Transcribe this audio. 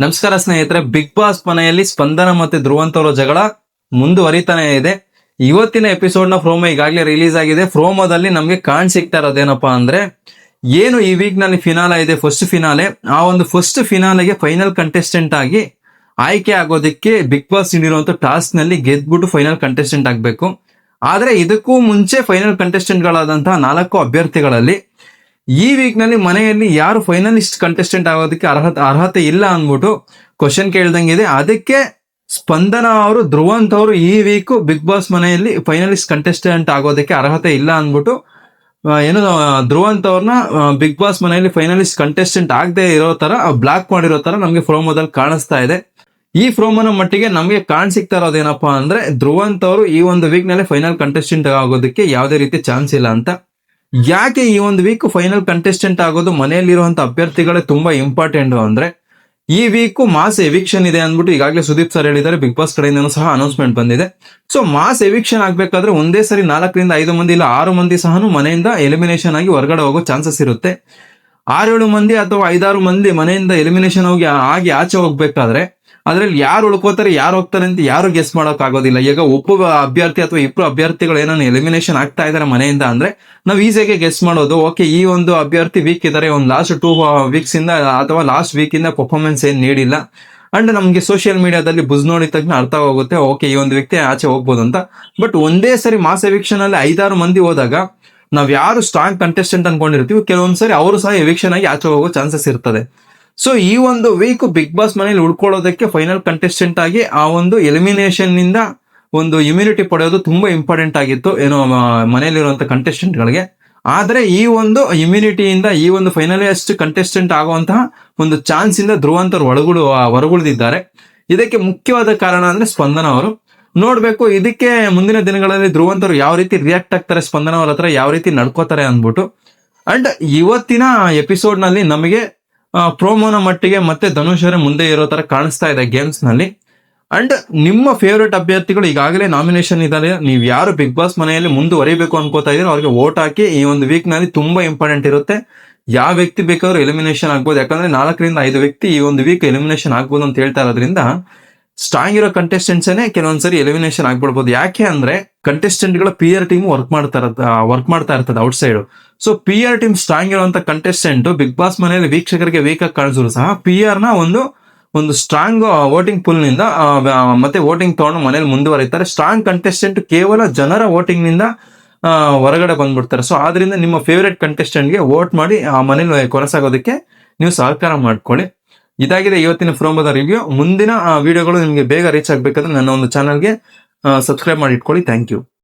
ನಮಸ್ಕಾರ ಸ್ನೇಹಿತರೆ big boss ಮನೆಯಲ್ಲಿ ಸ್ಪಂದನ ಮತ್ತೆ ಧ್ರುವಂತವರ ಜಗಳ ಮುಂದುವರಿತಾನೆ ಇದೆ. ಇವತ್ತಿನ ಎಪಿಸೋಡ್ನ ಪ್ರೋಮೋ ಈಗಾಗಲೇ ರಿಲೀಸ್ ಆಗಿದೆ. ಪ್ರೋಮೋದಲ್ಲಿ ನಮಗೆ ಕಾಣ್ ಸಿಗ್ತಾ ಇರೋದೇನಪ್ಪಾ ಅಂದ್ರೆ, ಏನು ಈ ವೀಕ್ನಲ್ಲಿ ಫಿನಾಲೆ ಇದೆ ಫಸ್ಟ್ ಫಿನಾಲೆ ಆ ಒಂದು ಫಸ್ಟ್ ಫಿನಾಲೆಗೆ ಫೈನಲ್ ಕಂಟೆಸ್ಟೆಂಟ್ ಆಗಿ ಆಯ್ಕೆ ಆಗೋದಕ್ಕೆ ಬಿಗ್ ಬಾಸ್ ನೀಡಿರುವಂತ ಟಾಸ್ಕ್ನಲ್ಲಿ ಗೆದ್ಬಿಟ್ಟು ಫೈನಲ್ ಕಂಟೆಸ್ಟೆಂಟ್ ಆಗಬೇಕು. ಆದ್ರೆ ಇದಕ್ಕೂ ಮುಂಚೆ ಫೈನಲ್ ಕಂಟೆಸ್ಟೆಂಟ್ ಗಳಾದಂತಹ ನಾಲ್ಕು ಅಭ್ಯರ್ಥಿಗಳಲ್ಲಿ ಈ ವೀಕ್ನಲ್ಲಿ ಮನೆಯಲ್ಲಿ ಯಾರು ಫೈನಲಿಸ್ಟ್ ಕಂಟೆಸ್ಟೆಂಟ್ ಆಗೋದಕ್ಕೆ ಅರ್ಹತೆ ಅರ್ಹತೆ ಇಲ್ಲ ಅಂದ್ಬಿಟ್ಟು ಕ್ವಶನ್ ಕೇಳ್ದಂಗಿದೆ ಅದಕ್ಕೆ ಸ್ಪಂದನ ಅವರು, ಧ್ರುವಂತ್ ಅವರು ಈ ವೀಕ್ ಬಿಗ್ ಬಾಸ್ ಮನೆಯಲ್ಲಿ ಫೈನಲಿಸ್ಟ್ ಕಂಟೆಸ್ಟೆಂಟ್ ಆಗೋದಕ್ಕೆ ಅರ್ಹತೆ ಇಲ್ಲ ಅಂದ್ಬಿಟ್ಟು ಏನು ಧ್ರುವಂತ್ ಅವ್ರನ್ನ ಬಿಗ್ ಬಾಸ್ ಮನೆಯಲ್ಲಿ ಫೈನಲಿಸ್ಟ್ ಕಂಟೆಸ್ಟೆಂಟ್ ಆಗದೆ ಇರೋ ತರ ಬ್ಲಾಕ್ ಮಾಡಿರೋ ತರ ನಮಗೆ ಪ್ರೋಮೋದಲ್ಲಿ ಕಾಣಿಸ್ತಾ ಇದೆ. ಈ ಪ್ರೋಮೋನ ಮಟ್ಟಿಗೆ ನಮಗೆ ಕಾಣ್ ಇರೋದೇನಪ್ಪಾ ಅಂದ್ರೆ, ಧ್ರುವಂತ್ ಅವರು ಈ ಒಂದು ವೀಕ್ನಲ್ಲಿ ಫೈನಲ್ ಕಂಟೆಸ್ಟೆಂಟ್ ಆಗೋದಕ್ಕೆ ಯಾವುದೇ ರೀತಿ ಚಾನ್ಸ್ ಇಲ್ಲ ಅಂತ. ಯಾಕೆ ಈ ಒಂದು ವೀಕ್ ಫೈನಲ್ ಕಂಟೆಸ್ಟೆಂಟ್ ಆಗೋದು ಮನೆಯಲ್ಲಿರುವಂತ ಅಭ್ಯರ್ಥಿಗಳೇ ತುಂಬಾ ಇಂಪಾರ್ಟೆಂಟ್ ಅಂದ್ರೆ ಈ ವೀಕ್ ಮಾಸ್ ಎವಿಕ್ಷನ್ ಇದೆ ಅಂದ್ಬಿಟ್ಟು ಈಗಾಗಲೇ ಸುದೀಪ್ ಸರ್ ಹೇಳಿದ್ದಾರೆ ಬಿಗ್ ಬಾಸ್ ಕಡೆಯಿಂದ ಸಹ ಅನೌನ್ಸ್ಮೆಂಟ್ ಬಂದಿದೆ. ಸೊ ಮಾಸ್ ಎವಿಕ್ಷನ್ ಆಗ್ಬೇಕಾದ್ರೆ ಒಂದೇ ಸರಿ ನಾಲ್ಕರಿಂದ ಐದು ಮಂದಿ ಇಲ್ಲ ಆರು ಮಂದಿ ಸಹ ಮನೆಯಿಂದ ಎಲಿಮಿನೇಷನ್ ಆಗಿ ಹೊರಗಡೆ ಹೋಗೋ ಚಾನ್ಸಸ್ ಇರುತ್ತೆ. ಆರೇಳು ಮಂದಿ ಅಥವಾ ಐದಾರು ಮಂದಿ ಮನೆಯಿಂದ ಎಲಿಮಿನೇಷನ್ ಹೋಗಿ ಆಗಿ ಆಚೆ ಹೋಗ್ಬೇಕಾದ್ರೆ ಅದ್ರಲ್ಲಿ ಯಾರು ಉಳ್ಕೋತಾರೆ, ಯಾರು ಹೋಗ್ತಾರೆ ಅಂತ ಯಾರು ಗೆಸ್ ಮಾಡೋಕ್ ಆಗೋದಿಲ್ಲ. ಈಗ ಒಬ್ಬ ಅಭ್ಯರ್ಥಿ ಅಥವಾ ಇಬ್ರು ಅಭ್ಯರ್ಥಿಗಳು ಏನೋ ಎಲಿಮಿನೇಷನ್ ಆಗ್ತಾ ಇದಾರೆ ಮನೆಯಿಂದ ಅಂದ್ರೆ ನಾವು ಈಸಿಯಾಗಿ ಗೆಸ್ ಮಾಡೋದು ಓಕೆ ಈ ಒಂದು ಅಭ್ಯರ್ಥಿ ವೀಕ್ ಇದಾರೆ, ಒಂದು ಲಾಸ್ಟ್ ಟೂ ವೀಕ್ಸ್ ಇಂದ, ಅಥವಾ ಲಾಸ್ಟ್ ವೀಕ್ ಇಂದ ಪರ್ಫಾರ್ಮೆನ್ಸ್ ಏನ್ ನೀಡಿಲ್ಲ. ಅಂಡ್ ನಮ್ಗೆ ಸೋಷಿಯಲ್ ಮೀಡಿಯಾದಲ್ಲಿ ಬುಜ್ ನೋಡಿದ ತಕ್ಷಣ ಅರ್ಥ ಆಗುತ್ತೆ ಓಕೆ ಈ ಒಂದು ವ್ಯಕ್ತಿ ಆಚೆ ಹೋಗ್ಬೋದು ಅಂತ. ಬಟ್ ಒಂದೇ ಸರಿ ಮಾಸ್ ಎವಿಕ್ಷನ್ ಅಲ್ಲಿ ಐದಾರು ಮಂದಿ ಹೋದಾಗ ನಾವ್ ಯಾರು ಸ್ಟ್ರಾಂಗ್ ಕಂಟೆಸ್ಟೆಂಟ್ ಅನ್ಕೊಂಡಿರ್ತೀವಿ, ಕೆಲವೊಂದ್ಸರಿ ಅವರು ಸಹ ಎವಿಕ್ಷನ್ ಆಗಿ ಆಚೆ ಹೋಗೋ ಚಾನ್ಸಸ್ ಇರ್ತದೆ. ಸೊ ಈ ಒಂದು ವೀಕ್ ಬಿಗ್ ಬಾಸ್ ಮನೇಲಿ ಉಳ್ಕೊಳ್ಳೋದಕ್ಕೆ ಫೈನಲ್ ಕಂಟೆಸ್ಟೆಂಟ್ ಆಗಿ ಆ ಒಂದು ಎಲಿಮಿನೇಷನ್ನಿಂದ ಒಂದು ಇಮ್ಯುನಿಟಿ ಪಡೆಯೋದು ತುಂಬಾ ಇಂಪಾರ್ಟೆಂಟ್ ಆಗಿತ್ತು, ಏನೋ ಮನೆಯಲ್ಲಿರುವಂತ ಕಂಟೆಸ್ಟೆಂಟ್ ಗಳಿಗೆ ಆದ್ರೆ ಈ ಒಂದು ಇಮ್ಯುನಿಟಿಯಿಂದ ಈ ಒಂದು ಫೈನಲಿಸ್ಟ್ ಕಂಟೆಸ್ಟೆಂಟ್ ಆಗುವಂತಹ ಒಂದು ಚಾನ್ಸ್ ಇಂದ ಧ್ರುವಂತರು ಒಳಗುಳು ಹೊರಗುಳಿದಿದ್ದಾರೆ. ಇದಕ್ಕೆ ಮುಖ್ಯವಾದ ಕಾರಣ ಅಂದ್ರೆ ಸ್ಪಂದನ ಅವರು. ನೋಡ್ಬೇಕು, ಇದಕ್ಕೆ ಮುಂದಿನ ದಿನಗಳಲ್ಲಿ ಧ್ರುವಂತರು ಯಾವ ರೀತಿ ರಿಯಾಕ್ಟ್ ಆಗ್ತಾರೆ ಸ್ಪಂದನ ಅವ್ರ ಹತ್ರ, ಯಾವ ರೀತಿ ನಡ್ಕೋತಾರೆ ಅಂದ್ಬಿಟ್ಟು. ಅಂಡ್ ಇವತ್ತಿನ ಎಪಿಸೋಡ್ನಲ್ಲಿ ನಮಗೆ ಪ್ರೋಮೋನ ಮಟ್ಟಿಗೆ ಮತ್ತೆ ಧನುಷ್ ಅವರೇ ಮುಂದೆ ಇರೋ ತರ ಕಾಣಿಸ್ತಾ ಇದೆ ಗೇಮ್ಸ್ನಲ್ಲಿ ಅಂಡ್ ನಿಮ್ಮ ಫೇವರೆಟ್ ಅಭ್ಯರ್ಥಿಗಳು ಈಗಾಗಲೇ ನಾಮಿನೇಷನ್ ಇದ್ದಾರೆ. ನೀವು ಯಾರು ಬಿಗ್ ಬಾಸ್ ಮನೆಯಲ್ಲಿ ಮುಂದುವರಿಬೇಕು ಅನ್ಕೋತಾ ಇದ್ದೀರೋ ಅವ್ರಿಗೆ ವೋಟ್ ಹಾಕಿ ಈ ಒಂದು ವೀಕ್ನಲ್ಲಿ ತುಂಬಾ ಇಂಪಾರ್ಟೆಂಟ್ ಇರುತ್ತೆ. ಯಾವ ವ್ಯಕ್ತಿ ಬೇಕಾದ್ರೂ ಎಲಿಮಿನೇಷನ್ ಆಗ್ಬೋದು. ಯಾಕಂದ್ರೆ ನಾಲ್ಕರಿಂದ ಐದು ವ್ಯಕ್ತಿ ಈ ಒಂದು ವೀಕ್ ಎಲಿಮಿನೇಷನ್ ಆಗ್ಬೋದು ಅಂತ ಹೇಳ್ತಾ ಇರೋದ್ರಿಂದ ಸ್ಟ್ರಾಂಗ್ ಇರೋ ಕಂಟೆಸ್ಟೆಂಟ್ಸ್ ಕೆಲವೊಂದ್ಸರಿ ಎಲಿಮಿನೇಷನ್ ಆಗ್ಬಿಡ್ಬೋದು. ಯಾಕೆ ಅಂದ್ರೆ ಕಂಟೆಸ್ಟೆಂಟ್ಗಳ ಪಿ ಆರ್ ಟೀಮ್ ವರ್ಕ್ ಮಾಡ್ತಾ ವರ್ಕ್ ಮಾಡ್ತಾ ಇರ್ತದೆ outside so P R team strong ಇರುವಂತ ಕಂಟೆಸ್ಟೆಂಟ್ ಬಿಗ್ ಬಾಸ್ ಮನೆಯಲ್ಲಿ ವೀಕ್ಷಕರಿಗೆ ವೀಕ್ ಆಗಿ ಕಾಣಿಸಿದ್ರು ಸಹ ಪಿ ಆರ್ನ ಒಂದು ಒಂದು ಸ್ಟ್ರಾಂಗ್ ವೋಟಿಂಗ್ ಪುಲ್ನಿಂದ ಮತ್ತೆ ವೋಟಿಂಗ್ ತಗೊಂಡು ಮನೇಲಿ ಮುಂದುವರಿತಾರೆ. ಸ್ಟ್ರಾಂಗ್ ಕಂಟೆಸ್ಟೆಂಟ್ ಕೇವಲ ಜನರ ವೋಟಿಂಗ್ನಿಂದ ಹೊರಗಡೆ ಬಂದ್ಬಿಡ್ತಾರೆ. ಸೊ ಆದ್ರಿಂದ ನಿಮ್ಮ ಫೇವರೆಟ್ ಕಂಟೆಸ್ಟೆಂಟ್ಗೆ ವೋಟ್ ಮಾಡಿ, ಆ ಮನೇಲಿ ಕೊನಸಾಗೋದಕ್ಕೆ ನೀವು ಸಹಕಾರ ಮಾಡ್ಕೊಳ್ಳಿ. ಇದಾಗಿದೆ ಇವತ್ತಿನ ಫ್ರೋಮದ ರಿವ್ಯೂ ಮುಂದಿನ ವಿಡಿಯೋಗಳು ನಿಮಗೆ ಬೇಗ ರೀಚ್ ಆಗಬೇಕಂದ್ರೆ ನನ್ನ ಒಂದು ಚಾನಲ್ಗೆ ಸಬ್ಸ್ಕ್ರೈಬ್ ಮಾಡಿ ಇಟ್ಕೊಳ್ಳಿ. Thank you